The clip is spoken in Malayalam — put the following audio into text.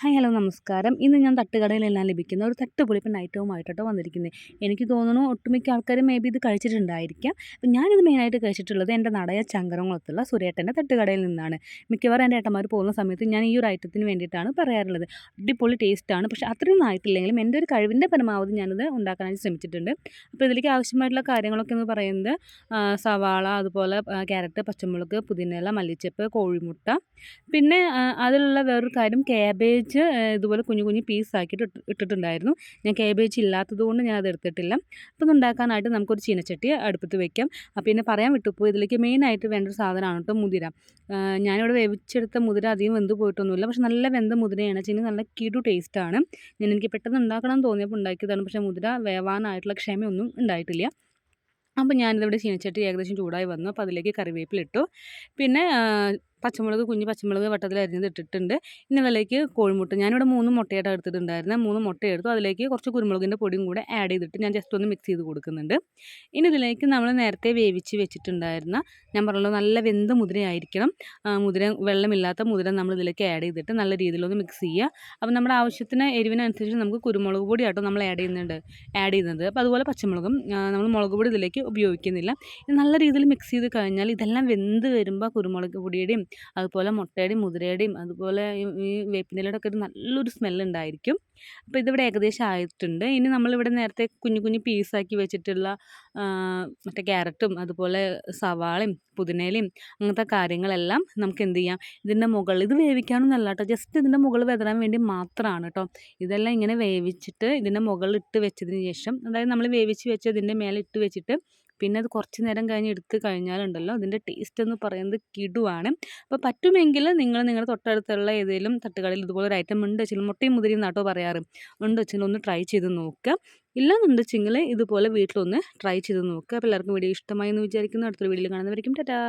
ഹായ് ഹലോ നമസ്കാരം. ഇന്ന് ഞാൻ തട്ടുകടയിലെല്ലാം ലഭിക്കുന്ന ഒരു തട്ടുപൊളിപ്പ് നൈറ്റവുമായിട്ടോ വന്നിരിക്കുന്നത് എനിക്ക് തോന്നുന്നു ഒട്ടുമിക്ക ആൾക്കാരും മേ ബി ഇത് കഴിച്ചിട്ടുണ്ടായിരിക്കാം. അപ്പം ഞാനിത് മെയിനായിട്ട് കഴിച്ചിട്ടുള്ളത് എന്റെ നടയ ചങ്കരംകുളത്തുള്ള സുരേട്ടന്റെ തട്ടുകടയിൽ നിന്നാണ്. മിക്കവാറും എന്റെ ഏട്ടന്മാർ പോകുന്ന സമയത്ത് ഞാൻ ഈ ഒരു ഐറ്റത്തിന് വേണ്ടിയിട്ടാണ് പറയാറുള്ളത്. അടിപൊളി ടേസ്റ്റാണ് പക്ഷേ അത്രയൊന്നും ആയിട്ടില്ലെങ്കിലും എന്റെ ഒരു കഴിവിന്റെ പരമാവധി ഞാനത് ഉണ്ടാക്കാനായിട്ട് ശ്രമിച്ചിട്ടുണ്ട്. അപ്പോൾ ഇതിലേക്ക് ആവശ്യമായിട്ടുള്ള കാര്യങ്ങളൊക്കെ എന്ന് പറയുന്നത് സവാള അതുപോലെ ക്യാരറ്റ് പച്ചമുളക് പുതിനയില മല്ലിച്ചപ്പ് കോഴിമുട്ട. പിന്നെ അതിലുള്ള വേറൊരു കാര്യം കാബേജ് കേബേജ് ഇതുപോലെ കുഞ്ഞു കുഞ്ഞു പീസാക്കിയിട്ട് ഇട്ടിട്ടുണ്ടായിരുന്നു. ഞാൻ കേബേജ് ഇല്ലാത്തത് കൊണ്ട് ഞാൻ അത് എടുത്തിട്ടില്ല. അപ്പോൾ ഇത് ഉണ്ടാക്കാനായിട്ട് നമുക്കൊരു ചീനച്ചട്ടി അടുപ്പത്ത് വെക്കാം. അപ്പോൾ പിന്നെ പറയാൻ വിട്ടുപോയി. ഇതിലേക്ക് മെയിനായിട്ട് വേണ്ട ഒരു സാധനമാണ് കേട്ടോ മുതിര. ഞാനിവിടെ വേവിച്ചെടുത്ത മുതിര അധികം വെന്ത് പോയിട്ടൊന്നുമില്ല. പക്ഷെ നല്ല വെന്ത മുതിരയാണ്. ചെയ്യുന്നത് നല്ല കിടു ടേസ്റ്റാണ് ഞാൻ എനിക്ക് പെട്ടെന്ന് ഉണ്ടാക്കണം തോന്നിയപ്പോൾ ഉണ്ടാക്കിയതാണ്. പക്ഷേ മുതിര വേവാനായിട്ടുള്ള ക്ഷമയൊന്നും ഉണ്ടായിട്ടില്ല. അപ്പോൾ ഞാനിതിവിടെ ചീനച്ചട്ടി ഏകദേശം ചൂടായി വന്നു. അപ്പോൾ അതിലേക്ക് കറിവേപ്പിലിട്ടു പിന്നെ പച്ചമുളക് കുഞ്ഞ് പച്ചമുളക് വട്ടത്തിൽ അരിഞ്ഞത് ഇട്ടിട്ടുണ്ട്. ഇനി അതിലേക്ക് കോഴിമുട്ട. ഞാനിവിടെ മൂന്ന് മുട്ടയായിട്ട് എടുത്തിട്ടുണ്ടായിരുന്നു. മൂന്ന് മുട്ട എടുത്തു. അതിലേക്ക് കുറച്ച് കുരുമുളകിന്റെ പൊടിയും കൂടെ ആഡ് ചെയ്തിട്ട് ഞാൻ ജസ്റ്റ് ഒന്ന് മിക്സ് ചെയ്ത് കൊടുക്കുന്നുണ്ട്. ഇനി ഇതിലേക്ക് നമ്മൾ നേരത്തെ വേവിച്ച് വെച്ചിട്ടുണ്ടായിരുന്ന ഞാൻ പറഞ്ഞല്ലോ നല്ല വെന്ത മുതിരയായിരിക്കണം. മുതിര വെള്ളമില്ലാത്ത മുതിര നമ്മൾ ഇതിലേക്ക് ആഡ് ചെയ്തിട്ട് നല്ല രീതിയിലൊന്ന് മിക്സ് ചെയ്യുക. അപ്പോൾ നമ്മുടെ ആവശ്യത്തിന് എരിവിനനുസരിച്ച് നമുക്ക് കുരുമുളക് പൊടി ആട്ടോ നമ്മൾ ആഡ് ചെയ്യുന്നുണ്ട് ആഡ് ചെയ്യുന്നത്. അപ്പോൾ അതുപോലെ പച്ചമുളകും നമ്മൾ മുളക് പൊടി ഇതിലേക്ക് ഉപയോഗിക്കുന്നില്ല. നല്ല രീതിയിൽ മിക്സ് ചെയ്ത് കഴിഞ്ഞാൽ ഇതെല്ലാം വെന്ത് വരുമ്പോൾ കുരുമുളക് പൊടിയുടെയും അതുപോലെ മുട്ടയുടെയും മുതിരയുടെയും അതുപോലെ ഈ വേപ്പിനിലയുടെ ഒക്കെ ഒരു നല്ലൊരു സ്മെല്ലുണ്ടായിരിക്കും. അപ്പോൾ ഇതിവിടെ ഏകദേശം ആയിട്ടുണ്ട്. ഇനി നമ്മളിവിടെ നേരത്തെ കുഞ്ഞു കുഞ്ഞു പീസാക്കി വെച്ചിട്ടുള്ള മറ്റേ ക്യാരറ്റും അതുപോലെ സവാളയും പുതിനയിലയും അങ്ങനത്തെ കാര്യങ്ങളെല്ലാം നമുക്ക് എന്ത് ചെയ്യാം. ഇതിന്റെ മുകളിൽ ഇത് വേവിക്കാനൊന്നല്ല കേട്ടോ. ജസ്റ്റ് ഇതിന്റെ മുകളിൽ വെതറാൻ വേണ്ടി മാത്രമാണ് കേട്ടോ. ഇതെല്ലാം ഇങ്ങനെ വേവിച്ചിട്ട് ഇതിന്റെ മുകളിൽ ഇട്ട് വെച്ചതിന് ശേഷം അതായത് നമ്മൾ വേവിച്ച് വെച്ച് ഇതിന്റെ മേലെ ഇട്ട് വെച്ചിട്ട് പിന്നെ അത് കുറച്ച് നേരം കഴിഞ്ഞ് എടുത്ത് കഴിഞ്ഞാലുണ്ടല്ലോ അതിന്റെ ടേസ്റ്റ് എന്ന് പറയുന്നത് കിടുവാണ്. അപ്പോൾ പറ്റുമെങ്കിൽ നിങ്ങൾ നിങ്ങളുടെ തൊട്ടടുത്തുള്ള ഏതെങ്കിലും തട്ടുകടയിൽ ഇതുപോലൊരു ഐറ്റം ഉണ്ട് വെച്ചാൽ മുട്ടയും മുതിരിയും നാട്ടോ പറയാറ്. ഉണ്ട് വെച്ചാൽ ഒന്ന് ട്രൈ ചെയ്ത് നോക്കുക ഇല്ലാന്നുണ്ടെച്ചെങ്കിൽ ഇതുപോലെ വീട്ടിലൊന്ന് ട്രൈ ചെയ്ത് നോക്കുക അപ്പോൾ എല്ലാവർക്കും വീഡിയോ ഇഷ്ടമായി എന്ന് വിചാരിക്കുന്നു. അടുത്തൊരു വീഡിയോയിൽ കാണുന്നവരിക്കും ടാറ്റാ.